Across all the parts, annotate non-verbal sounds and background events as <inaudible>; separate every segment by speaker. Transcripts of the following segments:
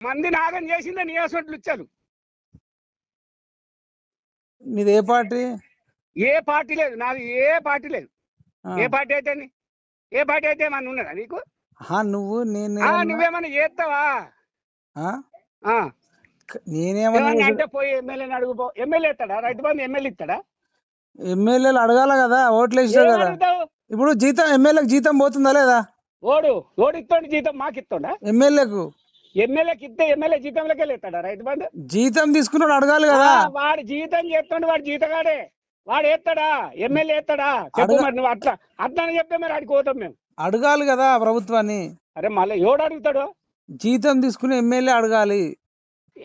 Speaker 1: మంది నాగం చేసిందే నియాసట్లు ఇచ్చారు.
Speaker 2: మీది ఏ పార్టీ?
Speaker 1: ఏ పార్టీ లేదు నాది ఏ పార్టీ లేదు. ఏ పార్టీ అయితే ఏ పార్టీ అయితే ఏమన్నా ఉన్నదా నీకు?
Speaker 2: నువ్వు నేను
Speaker 1: నువ్వేమన్నా చేస్తావా?
Speaker 2: ఆ?
Speaker 1: ఆ,
Speaker 2: నేనేమన్నా
Speaker 1: అంటే పోయి ఎమ్మెల్యేని అడుగుపో. ఎమ్మెల్యే ఇస్తాడా రైతు బంధు ఎమ్మెల్యే ఇస్తాడా
Speaker 2: ఎమ్మెల్యేలు అడగాల కదా ఓట్లు వేసావు
Speaker 1: ఏం
Speaker 2: కదా. ఇప్పుడు జీతం ఎమ్మెల్యేకి జీతం పోతుందా లేదా?
Speaker 1: ఓడు ఓడు ఇస్తాడు జీతం మాకు ఇస్తాడా
Speaker 2: ఎమ్మెల్యేకు.
Speaker 1: ఎమ్మెల్యేకి ఇస్తే ఎమ్మెల్యే జీతంలోకి ఇస్తాడా రైతు బంధు?
Speaker 2: జీతం తీసుకున్నాడు అడగాలి కదా.
Speaker 1: వాడు జీతం చేస్తాడు వాడు జీతగాడే. వాడు ఎత్తాడా ఎమ్మెల్యే ఎత్తాడా చెప్పు
Speaker 2: అడగ-
Speaker 1: మరి నువ్వు అట్లా. అట్లా అని చెప్తే మరి ఆడికి పోతాం మేము.
Speaker 2: అడగాలి కదా ప్రభుత్వాన్ని.
Speaker 1: అరే మళ్ళీ ఎవడు అడుగుతాడు?
Speaker 2: జీతం తీసుకుని ఎమ్మెల్యే అడగాలి.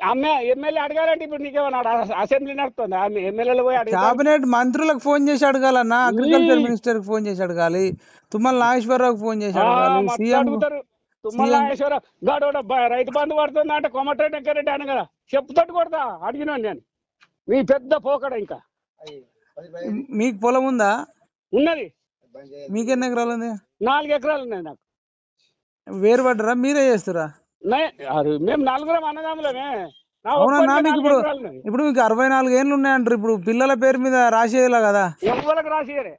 Speaker 1: అమ్మే ఎమ్మెల్యే అడగాలంటే ఇప్పుడు నీకేమన్నా అసెంబ్లీ నడుస్తుందా? ఎమ్మెల్యేలు పోయి అడగాలి
Speaker 2: కేబినెట్ మంత్రులకు ఫోన్ చేసి అడగాలన్నా అగ్రికల్చర్ మినిస్టర్కి ఫోన్ చేసి అడగాలి. తుమ్మల నాగేశ్వరరావుకి ఫోన్ చేసి అడగాలి. సీఎం
Speaker 1: అడుగుతారు. తుమ్మల నాగేశ్వర గాడు రైతు బంధు పడుతుంది అంటే కొమటరెడ్డి వెంకరెడ్డి అని కదా. చెప్పుతోటి కొడతా అడిగినాను నేను. మీ పెద్ద పోకడ ఇంకా.
Speaker 2: మీకు పొలం ఉందా?
Speaker 1: ఉన్నది.
Speaker 2: మీకు ఎన్ని ఎకరాలు ఉంది?
Speaker 1: నాలుగు ఎకరాలు ఉన్నాయి నాకు.
Speaker 2: వేరు పడ్డరా మీరే చేస్తురా?
Speaker 1: మేము నలుగురం
Speaker 2: అవునా మీకు
Speaker 1: నాలుగు
Speaker 2: ఇప్పుడు. ఇప్పుడు మీకు అరవై నాలుగు ఏళ్ళు ఉన్నాయంటారు. ఇప్పుడు పిల్లల పేరు మీద రాసేయాలి కదా.
Speaker 1: ఎవ్వలకు రాసియలే.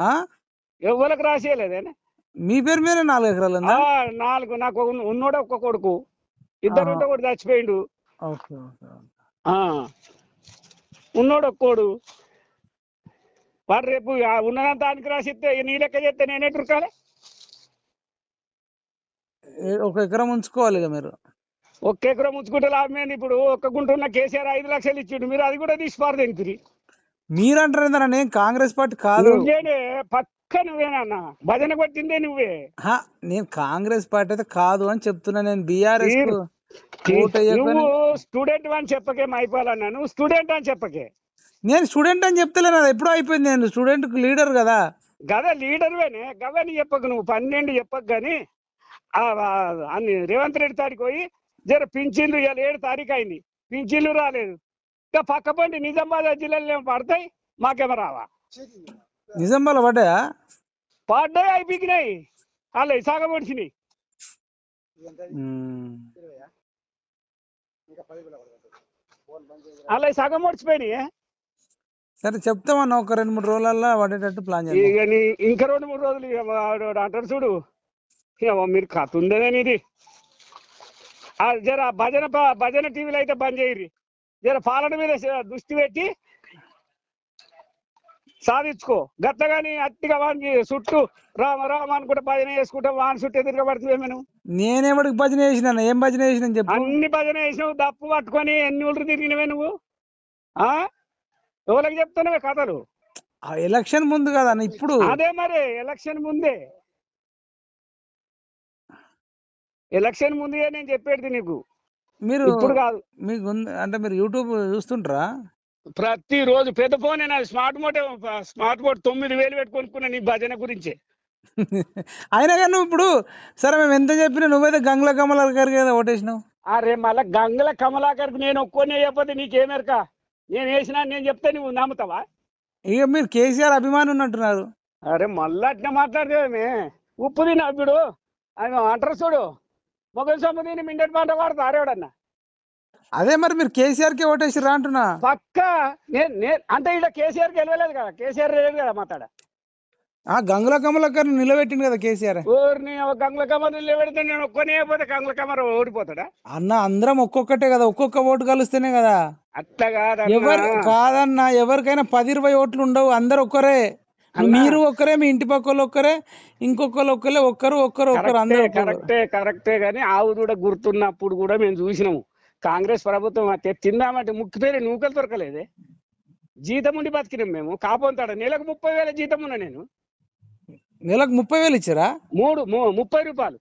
Speaker 2: ఆ?
Speaker 1: ఎవ్వలకు రాసియలేదే
Speaker 2: మీ పేరు మీద నాలుగు ఎకరాలు ఉందా?
Speaker 1: నాలుగు. నాకు ఉన్నోడే ఒక్క కొడుకు. ఇద్దరు. ఉంటే ఒకటి చచ్చిపోయిండు. ఉన్నోడు ఒక్కోడు. వాడు రేపు ఉన్నదంతా ఆయనకి రాసిస్తే నీ లెక్క చేస్తే నేనే టురకాలి
Speaker 2: ఏ- ఒక ఎకరం ఉంచుకోవాలి మీరు.
Speaker 1: ఒక్క ఎకరం ఉంచుకుంటే లాభం ఏంది? ఇప్పుడు ఒక్క గుంట ఉన్న కేసీఆర్ ఐదు లక్షలు ఇచ్చిండు. మీరు అది కూడా తీసి పారదెంకురి
Speaker 2: మీరంటారు నేను కాంగ్రెస్ పార్టీ కాదు.
Speaker 1: పక్క నువ్వేనన్న భజన కొట్టిందే నువ్వే.
Speaker 2: హా, నేను కాంగ్రెస్ పార్టీ అయితే కాదు అని చెప్తున్నా. నేను బీఆర్ఎస్
Speaker 1: నువ్వు స్టూడెంట్ అని చెప్పకే మైపాలన్నా నువ్వు స్టూడెంట్ అని చెప్పకే.
Speaker 2: నేను స్టూడెంట్ అని చెప్తలేను అది ఎప్పుడో అయిపోయింది. నేను స్టూడెంట్ లీడర్ కదా.
Speaker 1: గద లీడర్వేనే. గవని చెప్పకు. నువ్వు పన్నెండు చెప్పకు కానీ అన్ని రేవంత్ రెడ్డి తాడికి పోయి జర పింఛన్లు ఇవాళ ఏడు తారీఖు అయింది. పింఛన్లు రాలేదు. ఇంకా పక్క పండి నిజామాబాద్ జిల్లాలో ఏమో పడతాయి? మాకేమో రావా?
Speaker 2: నిజామాబాద్ పడ్డాయా?
Speaker 1: పడ్డాయి అయిపోయినాయి అలా సాగ పొడిచినాయి.
Speaker 2: మ్మ్.
Speaker 1: అలా సగం పొడిచిపోయినాయి.
Speaker 2: సరే చెప్తామన్నా ఒక రెండు మూడు రోజులల్లో పడేటట్టు ప్లాన్ చేద్దాం.
Speaker 1: ఇక రెండు మూడు రోజులు అంటాడు చూడు. మీరు కథ ఉందేనే ఇది ఆ జర భజన భజన టీవీలో అయితే బంద్ చేయరి జర పాలన మీద దృష్టి పెట్టి సాధించుకో. గత్తగాని అట్టిగా వానికి చుట్టూ రామ రామ అనుకుంటే భజన చేసుకుంటా వాని చుట్టూ ఎదురుగా నువ్వు?
Speaker 2: నేనేవాడికి భజన చేసిన ఏం భజన చేసిన చెప్పు.
Speaker 1: అన్ని భజన చేసినావు దప్పు పట్టుకొని ఎన్ని ఊళ్ళు తిరిగినవే నువ్వు? ఆ? ఎవరికి చెప్తున్నావే కథలు?
Speaker 2: ఆ ఎలక్షన్ ముందు కదా ఇప్పుడు.
Speaker 1: అదే మరి ఎలక్షన్ ముందే. ఎలక్షన్ ముందే నేను చెప్పేది నీకు.
Speaker 2: మీరు
Speaker 1: ఇప్పుడు కాదు.
Speaker 2: మీకు అంటే మీరు యూట్యూబ్ చూస్తుంటారా?
Speaker 1: ప్రతి రోజు పెద్ద ఫోన్ స్మార్ట్ మోట్ స్మార్ట్ మోట్ తొమ్మిది వేలు పెట్టుకొనుకున్నా నీ భజన గురించే. <laughs>
Speaker 2: అయినా కానీ నువ్వు ఇప్పుడు సరే మేము ఎంత చెప్పినా నువ్వైతే గంగుల కమల గారికి కదా ఓటేసినావు?
Speaker 1: అరే మళ్ళా గంగల కమలాకర్కి నేను ఒక్కొని చెప్పదు నీకేమెరక నేను వేసినా నేను చెప్తే నువ్వు నమ్ముతావా?
Speaker 2: ఇక మీరు కేసీఆర్ అభిమాని ఉన్నట్టున్నారు.
Speaker 1: అరే మళ్ళా అట్లా మాట్లాడదేమే ఉప్పు తిన ఇప్పుడు. ఆయన అంటారు చూడు. మొగలు సొమ్ము తిని మిండటి పంట వాడతా అరేవాడన్నా
Speaker 2: అదే మరి మీరు కేసీఆర్కి ఓటేసిరా అంటున్నా?
Speaker 1: పక్క నేను నేను అంటే ఇక్కడ కేసీఆర్ గెలవలేదు కదా కేసీఆర్ లేదు కదా మాట్లాడ
Speaker 2: ఆ గంగుల కమలకర్ నిలబెట్టింది కదా కేసీఆర్.
Speaker 1: ఊరిని ఒక గంగుల కమర్ పెడితే నేను ఒక్కనే పోతే గంగుల కమర్ ఓడిపోతాడా?
Speaker 2: అన్న అందరం ఒక్కొక్కటే కదా ఒక్కొక్క ఓటు కలుస్తేనే కదా.
Speaker 1: అట్లా కాదన్నా.
Speaker 2: ఎవరు కాదన్నా ఎవరికైనా పది ఇరవై ఓట్లు ఉండవు అందరు ఒక్కరే. మీరు ఒక్కరే మీ ఇంటి పక్క వాళ్ళు ఒక్కరే ఇంకొకరు ఒక్కరే ఒక్కరు ఒక్కరు ఒక్కరు అందరు.
Speaker 1: కరెక్టే కరెక్టే కానీ ఆవు కూడా గుర్తున్నప్పుడు కూడా మేము చూసినాము. కాంగ్రెస్ ప్రభుత్వం అయితే తిందామంటే ముక్కు పేరు నూకలు దొరకలేదే. జీతం ఉండి బతికినాం మేము. కాపోతాడు నెలకు ముప్పై వేల జీతం ఉన్నా నేను.
Speaker 2: నెలకు ముప్పై వేలు ఇచ్చారా?
Speaker 1: మూడు ముప్పై రూపాయలు.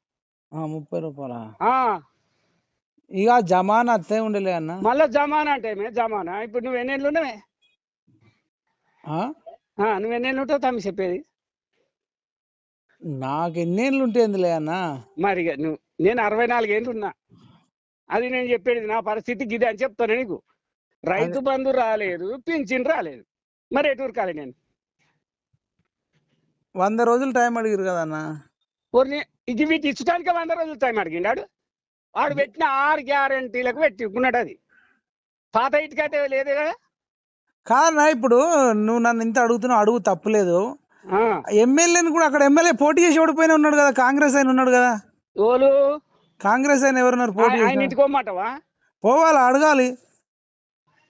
Speaker 2: ముప్పై రూపాయలా?
Speaker 1: ఆ.
Speaker 2: ఇక జమానా అత్తే ఉండలే అన్న.
Speaker 1: మళ్ళా జమానా అంటే జమానా? ఇప్పుడు నువ్వు ఎన్నేళ్ళు ఉన్నావే? నువ్వు ఎన్నేళ్ళు ఉంటావు తమ్మి చెప్పేది?
Speaker 2: నాకు ఎన్నేళ్ళు ఉంటేందిలే అన్న?
Speaker 1: మరి నువ్వు నేను అరవై నాలుగేళ్ళు ఉన్నా. అది నేను చెప్పేది నా పరిస్థితి గిదే అని చెప్తాను నీకు. రైతు బంధు రాలేదు పింఛన్ రాలేదు. మరి ఎటు ఉరకాలి నేను?
Speaker 2: వంద రోజులు టైం అడిగారు కదా
Speaker 1: ఇది వీటి ఇచ్చడానికి వంద రోజులు టైం అడిగిండాడు? వాడు పెట్టిన ఆరు గ్యారంటీలకు పెట్టుకున్నాడు అది. పాత ఇటుకైతే లేదు కదా?
Speaker 2: కాదన్నా ఇప్పుడు నువ్వు నన్ను ఇంత అడుగుతున్నావు అడుగు తప్పులేదు.
Speaker 1: ఆ,
Speaker 2: ఎమ్మెల్యేని కూడా అక్కడ ఎమ్మెల్యే పోటీ చేసి ఓడిపోయిన ఉన్నాడు కదా కాంగ్రెస్ ఆయన ఉన్నాడు కదా.
Speaker 1: ఓలు
Speaker 2: కాంగ్రెస్ ఆయన ఎవరున్నారు పోటీ
Speaker 1: ఆయన? ఇంటికోమంటావా
Speaker 2: పోవాలి అడగాలి.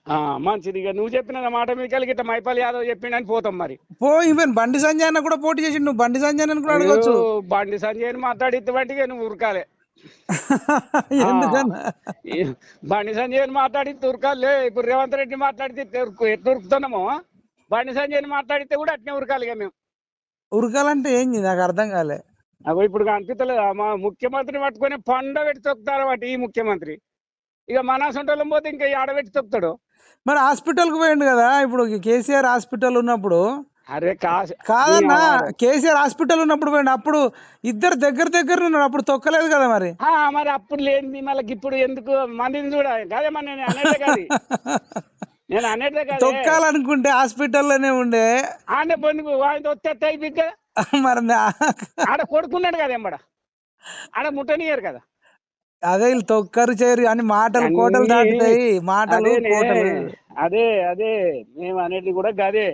Speaker 1: ఆ, మంచిది. ఇక నువ్వు చెప్పిన మాట మీద కలిగి ఇట్లా మైపాల్ యాదవ్ చెప్పిండని పోతాం మరి.
Speaker 2: పో ఈవెన్ బండి సంజయ్ అన్న కూడా పోటీ చేసి నువ్వు బండి సంజయ్ అన్న కూడా అడగచ్చు.
Speaker 1: బండి సంజయ్ మాట్లాడితే వంటిగా నువ్వు ఉరకాలే. <laughs> బండి సంజయ్ మాట్లాడి ఉరకాలే. ఇప్పుడు రేవంత్ రెడ్డి మాట్లాడితే ఎట్లా ఉరుకుతున్నామో? బండి సంజయ్ మాట్లాడితే కూడా అట్నే ఉరకాలి ఇక మేము.
Speaker 2: ఉరకాలంటే ఏంది? నాకు అర్థం కాలే.
Speaker 1: అగో ఇప్పుడు అనిపిస్తలేదు మా ముఖ్యమంత్రిని పట్టుకొని పండ పెట్టి తొక్కుతారు వాటి ఈ ముఖ్యమంత్రి. ఇక మన సొంటలం పోతే ఇంకా ఆడబెట్టి తొక్కుతాడు.
Speaker 2: మరి హాస్పిటల్కి పోయిండు కదా ఇప్పుడు కేసీఆర్ హాస్పిటల్ ఉన్నప్పుడు.
Speaker 1: అరే
Speaker 2: కాదన్నా కేసీఆర్ హాస్పిటల్ ఉన్నప్పుడు పోయిండు అప్పుడు ఇద్దరు దగ్గర దగ్గర ఉన్నారు అప్పుడు తొక్కలేదు కదా మరి.
Speaker 1: ఆ, మరి అప్పుడు లేనిది మళ్ళీ ఇప్పుడు ఎందుకు మందిని చూడ కదే మరి నేను అనేదే
Speaker 2: తొక్కాలనుకుంటే హాస్పిటల్లోనే ఉండే.
Speaker 1: ఆడ పొందుకు ఆయన వస్తే అయిపోయి <laughs>
Speaker 2: మరి
Speaker 1: ఆడ కొడుకున్నాడు కదా ఎంబడ. ఆడ ముట్టనియరు కదా.
Speaker 2: అదే వీళ్ళు తొక్కరు చేయరు అని మాటలు కోటలు దాటుతాయి మాటలు కోటలు.
Speaker 1: అదే అదే మేము అనేది కూడా గదే.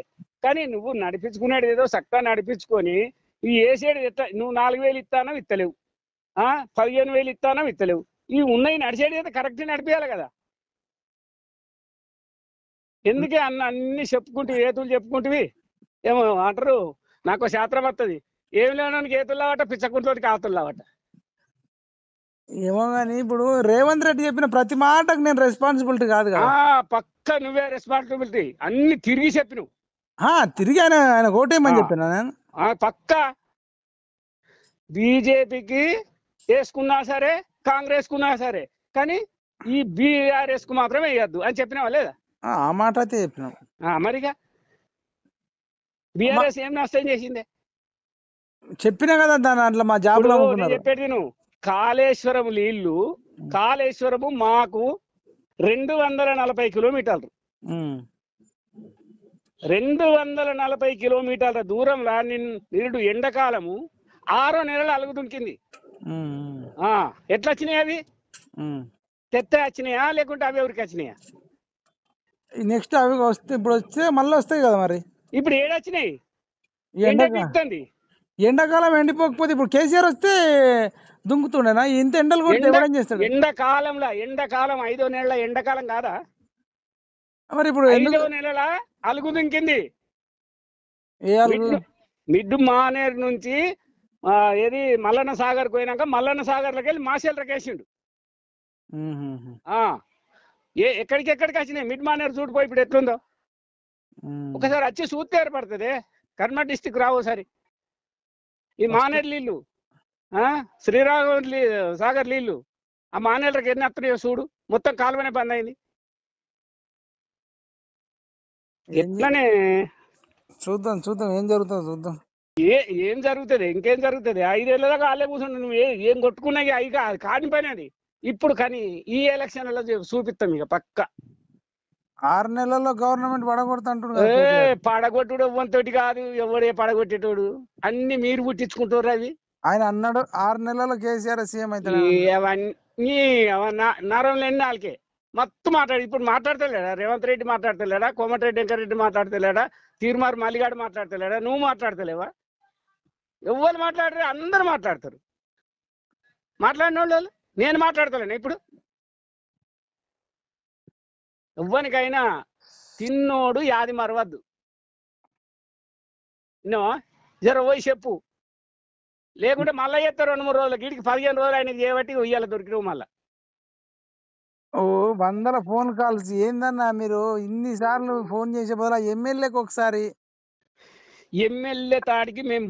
Speaker 1: కానీ నువ్వు నడిపించుకునేది ఏదో చక్కగా నడిపించుకొని ఈ వేసేది ఎట్లా? నువ్వు నాలుగు వేలు ఇస్తానో ఇత్తలేవు ఆ? పదిహేను వేలు ఇస్తానో ఇత్తలేవు ఈ ఉన్నాయి నడిచేది అయితే కరెక్ట్ నడిపించాలి కదా. ఎందుకే అన్న అన్ని చెప్పుకుంటూ ఏతులు చెప్పుకుంటువి ఏమో అంటారు? నాకు శాస్త్రం వస్తుంది ఏం లేనానికి ఏతులు లావట పిచ్చకుంట్లోకి ఆతులు లావట
Speaker 2: ఏమో కానీ ఇప్పుడు రేవంత్ రెడ్డి చెప్పిన ప్రతి మాటకు నేను రెస్పాన్సిబిలిటీ కాదు
Speaker 1: పక్క నువ్వే రెస్పాన్సిబిలిటీ అన్ని తిరిగి చెప్పినవు.
Speaker 2: ఆ, తిరిగి ఆయన ఆయన ఓటేయమని
Speaker 1: ఆ.
Speaker 2: చెప్పిన నేను?
Speaker 1: పక్క బీజేపీకి వేసుకున్నా సరే కాంగ్రెస్ కున్నా సరే కానీ ఈ బీఆర్ఎస్కు మాత్రం వేయద్దు అని చెప్పినావా లేదా?
Speaker 2: ఆ, ఆ మాట అయితే చెప్పినాం.
Speaker 1: ఆ, మరిగా? బీఆర్ఎస్ ఏం నష్టం చేసిందే?
Speaker 2: చెప్పినా కదా దాని అట్లా మా అమ్ముకున్నారు
Speaker 1: చెప్పేది నువ్వు కాళేశ్వరం నీళ్ళు కాళేశ్వరము మాకు రెండు వందల నలభై కిలోమీటర్లు. రెండు వందల నలభై కిలోమీటర్ల దూరంలో నిరుడు ఎండాకాలము ఆరో నెలలు అలుగు దుంకింది
Speaker 2: ఉమ్.
Speaker 1: ఆ, ఎట్లా వచ్చినాయి అవి. తెత్తే వచ్చినాయా లేకుంటే అవి ఎవరికి వచ్చినాయా
Speaker 2: నెక్స్ట్ అవి వస్తే ఇప్పుడు వస్తే మళ్ళీ వస్తాయి కదా మరి.
Speaker 1: ఇప్పుడు ఏడొచ్చినాయి
Speaker 2: ఎండక. ఎండాకాలం ఎండిపోకపోతే ఇప్పుడు కేసీఆర్ వస్తే దుంకుతుండేనా? ఇంత ఎండలు ఎవడేం చేస్తాడు?
Speaker 1: ఎండాకాలంలో ఎండాకాలం ఐదో నెలల ఎండాకాలం కాదా?
Speaker 2: మరి ఇప్పుడు
Speaker 1: ఐదో నెలల అలుగు దుంకింది. మిడ్డు మానేరు నుంచి ఏది మల్లన్న సాగర్ పోయినాక మల్లన్న సాగర్లోకి వెళ్ళి మాసేలు రకేసిండు ఎక్కడికి ఎక్కడికి వచ్చినాయి? మిడ్ మానేరు చూడిపోయి ఇప్పుడు ఎట్లుందో. ఒకసారి వచ్చి చూస్తే ఏర్పడుతుంది. కర్మ డిస్టిక్ రావు ఒకసారి. ఈ మానేరు నీళ్ళు. ఆ, శ్రీరాఘవ సాగర్ నీళ్ళు. ఆ మానేళ్ళకి ఎన్ని వస్తున్నాయో చూడు. మొత్తం కాలువనే బంద్ అయింది. ఎట్లనే?
Speaker 2: చూద్దాం చూద్దాం. ఏం జరుగుతుందో చూద్దాం.
Speaker 1: ఏ ఏం జరుగుతుంది? ఇంకేం జరుగుతుంది? ఐదేళ్ళ దాకా వాళ్ళే కూర్చుండు నువ్వు. ఏ- ఏం కొట్టుకున్నాయి? అవి కాని పని అది. ఇప్పుడు కానీ ఈ ఎలక్షన్లలో చూపిస్తాం ఇక పక్క.
Speaker 2: ఆరు నెలల్లో గవర్నమెంట్ పడగొడతా అంటున్నారు
Speaker 1: ఏ
Speaker 2: కదా కేటీఆర్.
Speaker 1: పడగొట్టుడు ఎవ్వంతోటి కాదు ఎవడే పడగొట్టేటోడు. అన్ని మీరు పుట్టించుకుంటారు అవి.
Speaker 2: ఆయన అన్నాడు ఆరు నెలల్లో కేసీఆర్ సీఎం
Speaker 1: అవన్నీ నరం లేని వాళ్ళకే మొత్తం మాట్లాడు ఇప్పుడు మాట్లాడతలేడా? రేవంత్ రెడ్డి మాట్లాడతలేడా? కోమటిరెడ్డి వెంకరెడ్డి మాట్లాడతలేడా? తీర్మార్ మల్లిగాడు మాట్లాడతలేడా? నువ్వు మాట్లాడతలేవా? ఎవ్వరు మాట్లాడరు అందరు మాట్లాడతారు. మాట్లాడిన వాళ్ళు నేను మాట్లాడతలేను ఇప్పుడు? ఎవ్వనికైనా తిన్నోడు యాది మరవద్దు. జర పోయి చెప్పు. లేకుంటే మళ్ళీ చేస్తారు రెండు మూడు రోజులు వీడికి పదిహేను రోజులు ఆయనకి చేయబట్టి ఉయ్యాల దొరికినావు మళ్ళా.
Speaker 2: ఓ వందల ఫోన్ కాల్స్. ఏందన్నా మీరు ఇన్ని సార్లు ఫోన్ చేసే బదులు ఎమ్మెల్యేకి ఒకసారి?
Speaker 1: ఎమ్మెల్యే తాడికి మేము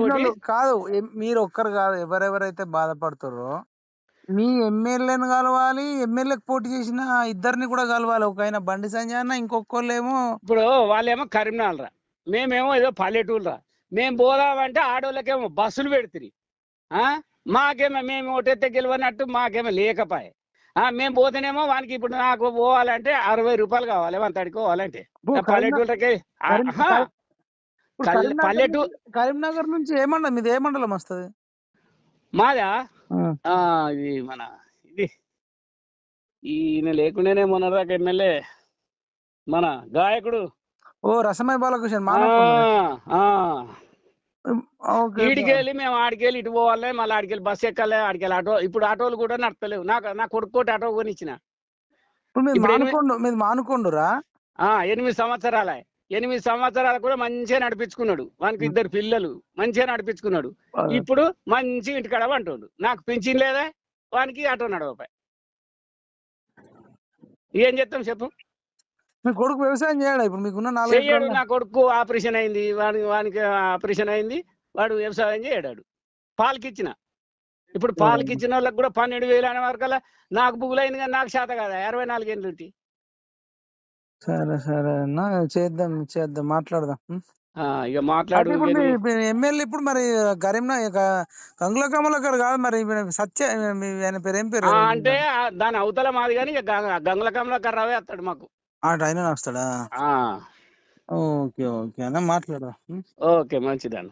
Speaker 2: వాళ్ళు కాదు. మీరు ఒక్కరు కాదు. ఎవరెవరైతే బాధపడుతారో మీ ఎమ్మెల్యేని కలవాలి ఎమ్మెల్యేకి పోటీ చేసిన ఇద్దరిని కూడా కలవాలి. ఒక ఆయన బండి సంజయ్ అన్న ఇంకొకళ్ళేమో
Speaker 1: ఇప్పుడు వాళ్ళేమో కరీంనగర్ రా మేమేమో ఏదో పల్లెటూరు రా మేము పోదామంటే ఆడోళ్ళకేమో బస్సులు పెడుతుంది ఆ? మాకేమో మేము ఒకటైతే గెలవనట్టు మాకేమో లేకపాయే. ఆ మేము పోతేనేమో వానికి ఇప్పుడు నాకు పోవాలంటే అరవై రూపాయలు కావాలి
Speaker 2: బో, కరీంనగర్-
Speaker 1: పల్లెటూళ్ళకి కల్-
Speaker 2: కరీంనగర్ నుంచి- ఏ మండలం మీది ఏ మండలం వస్తుంది?
Speaker 1: మాదా. ఆ. ఇది మన ఇది. ఈయన లేకుండానే మొన్న దాకా ఎమ్మెల్యే మన గాయకుడు.
Speaker 2: ఓ రసమయ బాలకృష్ణ
Speaker 1: ఈడికి వెళ్ళి మేము ఆడికెళ్ళి ఇటు పోవాలి మళ్ళీ ఆడికెళ్ళి బస్సు ఎక్కాలి ఆడికెళ్ళి ఆటో ఇప్పుడు ఆటోలు కూడా నడతలేవు. నాకు నా కొడుకోటి ఆటో కొనిచ్చిన.
Speaker 2: మానుకోండు మీరు మానుకోండురా?
Speaker 1: ఆ ఎనిమిది సంవత్సరాల. ఎనిమిది సంవత్సరాలు కూడా మంచిగా నడిపించుకున్నాడు. వానికి ఇద్దరు పిల్లలు మంచిగా నడిపించుకున్నాడు. ఇప్పుడు మంచి ఇంటికాడ అంటుండు నాకు పింఛన్ లేదా? వానికి ఆటో నడవపాయి ఏం చెప్తాం చెప్పు?
Speaker 2: మీ కొడుకు వ్యవసాయం చేయడా ఇప్పుడు? మీకున్న నాలుగు
Speaker 1: నా కొడుకు ఆపరేషన్ అయింది. వాడికి వానికి ఆపరేషన్ అయింది. వాడు వ్యవసాయం చేయడాడు. పాలకిచ్చిన ఇప్పుడు పాలకిచ్చిన వాళ్ళకి కూడా పన్నెండు వేలు అనే వరకల్లా నాకు బుగులైంది కానీ నాకు శాత కదా? అరవై నాలుగేళ్ళు
Speaker 2: సరే సరే. అన్న చేద్దాం చేద్దాం. మాట్లాడదాం. ఉం?
Speaker 1: ఆ, ఇక మాట్లాడు
Speaker 2: అయితే ఇప్పుడు
Speaker 1: ఇక నీ-
Speaker 2: మీ ఎమ్మెల్యే ఇప్పుడు మరి కరీంనా గంగుల కమలకర్ కాదు మరి ఈయన సత్య మీ ఆయన పేరు ఏం పేరు
Speaker 1: ఆ, అంటే ఆ దాని అవతల మాది కానీ ఇక గంగ- గంగుల కమలాకర్ రావే వస్తాడు మాకు.
Speaker 2: ఆ ఆయన వస్తాడా?
Speaker 1: ఆ,
Speaker 2: ఓకే ఓకే. అన్న మాట్లాడదాం ఉం?
Speaker 1: ఓకే మంచిదన్న.